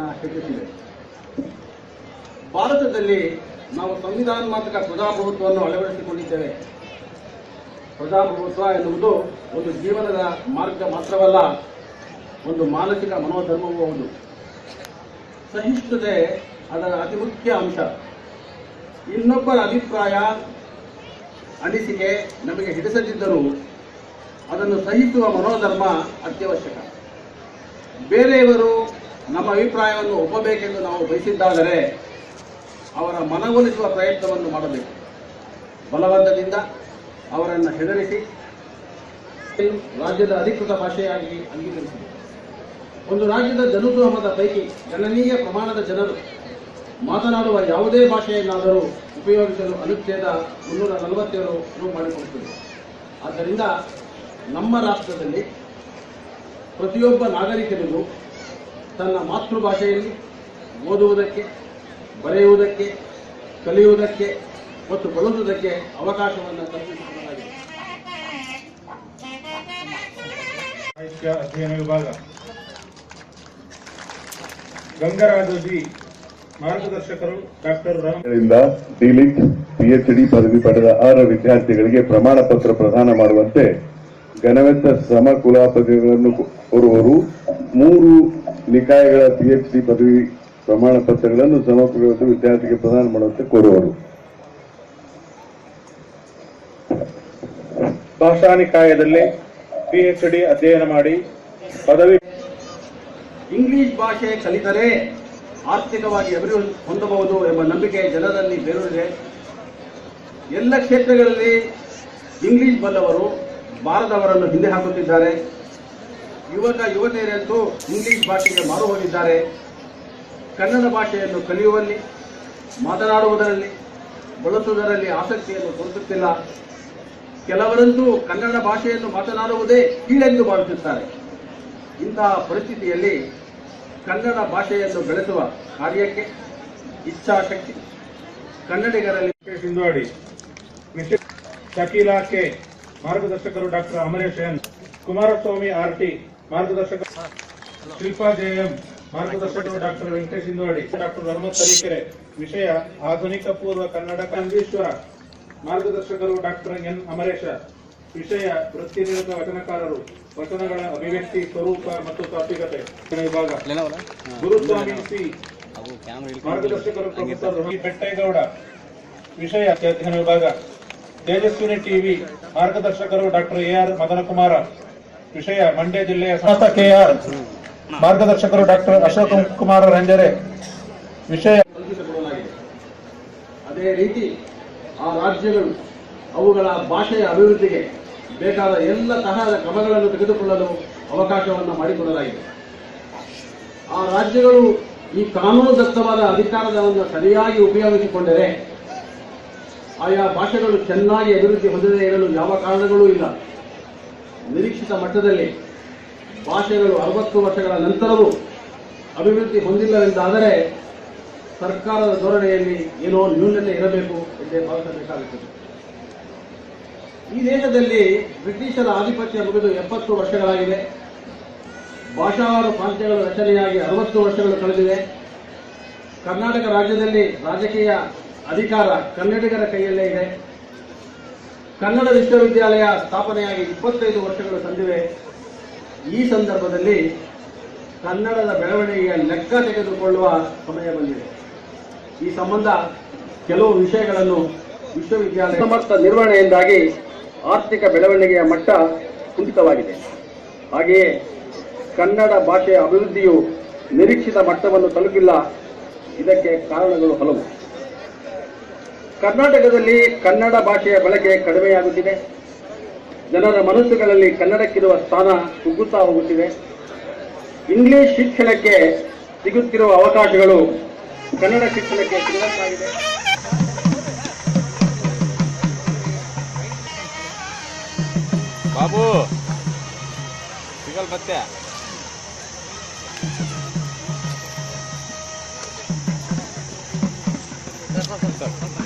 ಹೆಚ್ಚುತ್ತಿದೆ ಭಾರತದಲ್ಲಿ ನಾವು ಸಂವಿಧಾನಾತ್ಮಕ ಪ್ರಜಾಪ್ರಭುತ್ವವನ್ನು ಅಳವಡಿಸಿಕೊಂಡಿದ್ದೇವೆ. ಪ್ರಜಾಪ್ರಭುತ್ವ ಎನ್ನುವುದು ಒಂದು ಜೀವನದ ಮಾರ್ಗ ಮಾತ್ರವಲ್ಲ, ಒಂದು ಮಾನಸಿಕ ಮನೋಧರ್ಮವೂ ಹೌದು. ಸಹಿಷ್ಣುತೆ ಅದರ ಅತಿ ಮುಖ್ಯ ಅಂಶ. ಇನ್ನೊಬ್ಬರ ಅಭಿಪ್ರಾಯ ಅನಿಸಿಕೆ ನಮಗೆ ಹಿಡಿಸದಿದ್ದರೂ ಅದನ್ನು ಸಹಿಸುವ ಮನೋಧರ್ಮ ಅತ್ಯವಶ್ಯಕ. ಬೇರೆಯವರು ನಮ್ಮ ಅಭಿಪ್ರಾಯವನ್ನು ಒಪ್ಪಬೇಕೆಂದು ನಾವು ಬಯಸಿದ್ದಾದರೆ ಅವರ ಮನವೊಲಿಸುವ ಪ್ರಯತ್ನವನ್ನು ಮಾಡಬೇಕು. ಬಲವಂತದಿಂದ ಅವರನ್ನು ಹೆದರಿಸಿ ರಾಜ್ಯದ ಅಧಿಕೃತ ಭಾಷೆಯಾಗಿ ಅಂಗೀಕರಿಸಿದೆ ಒಂದು ರಾಜ್ಯದ ಜನಸಮೂಹದ ಪೈಕಿ ಗಣನೀಯ ಪ್ರಮಾಣದ ಜನರು ಮಾತನಾಡುವ ಯಾವುದೇ ಭಾಷೆಯನ್ನಾದರೂ ಉಪಯೋಗಿಸಲು ಅನುಚ್ಛೇದ ಮುನ್ನೂರ ನಲವತ್ತೇಳು ಅನುವು ಮಾಡಿಕೊಡುತ್ತದೆ. ಆದ್ದರಿಂದ ನಮ್ಮ ರಾಷ್ಟ್ರದಲ್ಲಿ ಪ್ರತಿಯೊಬ್ಬ ನಾಗರಿಕನಿಗೂ ತನ್ನ ಮಾತೃಭಾಷೆಯಲ್ಲಿ ಓದುವುದಕ್ಕೆ ಬರೆಯುವುದಕ್ಕೆ ಕಲಿಯುವುದಕ್ಕೆ ಮತ್ತು ಬಳಸುವುದಕ್ಕೆ ಅವಕಾಶವನ್ನು ಕಲ್ಪಿಸಿಕೊಳ್ಳಲಾಗಿದೆ ಸಾಹಿತ್ಯ ಅಧ್ಯಯನ ವಿಭಾಗ. ಗಂಗರಾಜಿ ಮಾರ್ಗದರ್ಶಕರು ಡಾಕ್ಟರ್ ರಾಮ್ ರಿಂದ ಡಿಲಿಟ್ ಪಿಎಚ್ಡಿ ಪದವಿ ಪಡೆದ ಆರು ವಿದ್ಯಾರ್ಥಿಗಳಿಗೆ ಪ್ರಮಾಣ ಪತ್ರ ಪ್ರದಾನ ಮಾಡುವಂತೆ ಘನವೆತ್ತ ಸಮ ಕುಲಾಪತಿಗಳನ್ನು ಕೋರುವರು ಮೂರು ನಿಕಾಯಗಳ ಪಿಎಚ್ಡಿ ಪದವಿ ಪ್ರಮಾಣ ಪತ್ರಗಳನ್ನು ಸಮರ್ಪಕವಾದ ವಿದ್ಯಾರ್ಥಿಗೆ ಪ್ರದಾನ ಮಾಡುವಂತೆ ಕೋರುವರು. ಭಾಷಾ ನಿಕಾಯದಲ್ಲಿ ಪಿಎಚ್ಡಿ ಅಧ್ಯಯನ ಮಾಡಿ ಪದವಿ ಇಂಗ್ಲಿಷ್ ಭಾಷೆ ಕಲಿತರೆ ಆರ್ಥಿಕವಾಗಿ ಅಭಿವೃದ್ಧಿ ಹೊಂದಬಹುದು ಎಂಬ ನಂಬಿಕೆ ಜನರಲ್ಲಿ ಬೇರೂರಿದೆ. ಎಲ್ಲ ಕ್ಷೇತ್ರಗಳಲ್ಲಿ ಇಂಗ್ಲಿಷ್ ಬಲ್ಲವರು ಭಾರತವರನ್ನು ಹಿಂದೆ ಹಾಕುತ್ತಿದ್ದಾರೆ. ಯುವಕ, ಯುವತಿಯರಂತೂ ಇಂಗ್ಲಿಷ್ ಭಾಷೆಗೆ ಮಾರು ಹೋಗಿದ್ದಾರೆ. ಕನ್ನಡ ಭಾಷೆಯನ್ನು ಕಲಿಯುವಲ್ಲಿ, ಮಾತನಾಡುವುದರಲ್ಲಿ, ಬಳಸುವುದರಲ್ಲಿ ಆಸಕ್ತಿಯನ್ನು ತೋರಿಸುತ್ತಿಲ್ಲ. ಕೆಲವರಂತೂ ಕನ್ನಡ ಭಾಷೆಯನ್ನು ಮಾತನಾಡುವುದೇ ಕೀಳೆಂದು ಭಾವಿಸುತ್ತಾರೆ. ಇಂತಹ ಪರಿಸ್ಥಿತಿಯಲ್ಲಿ ಕನ್ನಡ ಭಾಷೆಯನ್ನು ಬೆಳೆಸುವ ಕಾರ್ಯಕ್ಕೆ ಇಚ್ಛಾಶಕ್ತಿ. ಕನ್ನಡಿಗರಲ್ಲಿ. ಸಿಂಧುವಾಡಿ ವಿಶೇಷ Shakeela K ಮಾರ್ಗದರ್ಶಕರು doctor Amaresh N. Kumaraswamy, R T ಮಾರ್ಗದರ್ಶಕ Shilpa JM ಮಾರ್ಗದರ್ಶಕರು ಡಾಕ್ಟರ್ ವೆಂಕಟೇಶ್ ಹಿಂದವಾಡಿ ಡಾಕ್ಟರ್ ಹನುಮಂತ್ ತರೀಕೆರೆ ವಿಷಯ ಆಧುನಿಕ ಪೂರ್ವ ಕನ್ನಡ ಕಂದೀಶ್ವರ ಮಾರ್ಗದರ್ಶಕರು ಡಾಕ್ಟರ್ ಎನ್ ಅಮರೇಶ ವಿಷಯ ವೃತ್ತಿನಿರತ ವಚನಕಾರರು ವಚನಗಳ ಅಭಿವ್ಯಕ್ತಿ ಸ್ವರೂಪ ಮತ್ತು ತಾತ್ವಿಕತೆ. ವಿಭಾಗ. ಗುರುಸ್ವಾಮಿ ಸಿ. ಮಾರ್ಗದರ್ಶಕರು ಪ್ರೊಫೆಸರ್ ಬೆಟ್ಟೇಗೌಡ ವಿಷಯ ಅಧ್ಯಯನ ವಿಭಾಗ. ತೇಜಸ್ವಿನಿ ಟಿವಿ ಮಾರ್ಗದರ್ಶಕರು ಡಾಕ್ಟರ್ ಎ ಆರ್ ಮದನಕುಮಾರ. ವಿಷಯ ಮಂಡ್ಯ ಜಿಲ್ಲೆಯ ಸಂಸ್ಥಾ ಕೆಆರ್ ಮಾರ್ಗದರ್ಶಕರು ಡಾಕ್ಟರ್ ಅಶೋಕ್ ಕುಮಾರ್ ರಂಜರೆ ವಿಷಯ ಅದೇ ರೀತಿ ಆ ರಾಜ್ಯಗಳು ಅವುಗಳ ಭಾಷೆಯ ಅಭಿವೃದ್ಧಿಗೆ ಬೇಕಾದ ಎಲ್ಲ ತರಹದ ಕ್ರಮಗಳನ್ನು ತೆಗೆದುಕೊಳ್ಳಲು ಅವಕಾಶವನ್ನು ಮಾಡಿಕೊಡಲಾಗಿದೆ. ಆ ರಾಜ್ಯಗಳು ಈ ಕಾನೂನುದತ್ತವಾದ ಅಧಿಕಾರವನ್ನು ಸರಿಯಾಗಿ ಉಪಯೋಗಿಸಿಕೊಂಡರೆ ಆಯಾ ಭಾಷೆಗಳು ಚೆನ್ನಾಗಿ ಅಭಿವೃದ್ಧಿ ಹೊಂದದೇ ಇರಲು ಯಾವ ಕಾರಣಗಳೂ ಇಲ್ಲ. ನಿರೀಕ್ಷಿತ ಮಟ್ಟದಲ್ಲಿ ಭಾಷೆಗಳು ಅರವತ್ತು ವರ್ಷಗಳ ನಂತರವೂ ಅಭಿವೃದ್ಧಿ ಹೊಂದಿಲ್ಲವೆಂದಾದರೆ ಸರ್ಕಾರದ ಧೋರಣೆಯಲ್ಲಿ ಏನೋ ನ್ಯೂನತೆ ಇರಬೇಕು ಎಂದೇ ಭಾವಿಸಬೇಕಾಗುತ್ತದೆ ಈ ದೇಶದಲ್ಲಿ ಬ್ರಿಟಿಷರ ಆಧಿಪತ್ಯ ಮುಗಿದು ಎಪ್ಪತ್ತು ವರ್ಷಗಳಾಗಿದೆ. ಭಾಷಾವಾರು ಪ್ರಾಂತ್ಯಗಳು ರಚನೆಯಾಗಿ ಅರವತ್ತು ವರ್ಷಗಳು ಕಳೆದಿವೆ. ಕರ್ನಾಟಕ ರಾಜ್ಯದಲ್ಲಿ ರಾಜಕೀಯ ಅಧಿಕಾರ ಕನ್ನಡಿಗರ ಕೈಯಲ್ಲೇ ಇದೆ. ಕನ್ನಡ ವಿಶ್ವವಿದ್ಯಾಲಯ ಸ್ಥಾಪನೆಯಾಗಿ ಇಪ್ಪತ್ತೈದು ವರ್ಷಗಳು ಸಂದಿವೆ. ಈ ಸಂದರ್ಭದಲ್ಲಿ ಕನ್ನಡದ ಬೆಳವಣಿಗೆಯ ಲೆಕ್ಕ ತೆಗೆದುಕೊಳ್ಳುವ ಸಮಯ ಬಂದಿದೆ. ಈ ಸಂಬಂಧ ಕೆಲವು ವಿಷಯಗಳನ್ನು ವಿಶ್ವವಿದ್ಯಾಲಯ ಸಮರ್ಥ ನಿರ್ವಹಣೆಯಿಂದಾಗಿ ಆರ್ಥಿಕ ಬೆಳವಣಿಗೆಯ ಮಟ್ಟ ಕುಂಠಿತವಾಗಿದೆ. ಹಾಗೆಯೇ ಕನ್ನಡ ಭಾಷೆಯ ಅಭಿವೃದ್ಧಿಯು ನಿರೀಕ್ಷಿತ ಮಟ್ಟವನ್ನು ತಲುಪಿಲ್ಲ. ಇದಕ್ಕೆ ಕಾರಣಗಳು ಹಲವು. ಕರ್ನಾಟಕದಲ್ಲಿ ಕನ್ನಡ ಭಾಷೆಯ ಬಳಕೆ ಕಡಿಮೆಯಾಗುತ್ತಿದೆ. ಜನರ ಮನಸ್ಸುಗಳಲ್ಲಿ ಕನ್ನಡಕ್ಕಿರುವ ಸ್ಥಾನ ಕುಗ್ಗುತ್ತಾ ಹೋಗುತ್ತಿದೆ. ಇಂಗ್ಲಿಷ್ ಶಿಕ್ಷಣಕ್ಕೆ ಸಿಗುತ್ತಿರುವ ಅವಕಾಶಗಳು ಕನ್ನಡ ಶಿಕ್ಷಣಕ್ಕೆ ಸಿಗದಂತಾಗಿದೆ ಬಾಬು ಸಿಗಲ್ ಮತ್ತೆ. Slow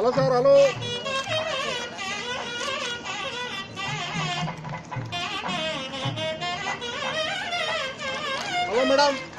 Halo Sar, halo. Halo Madam.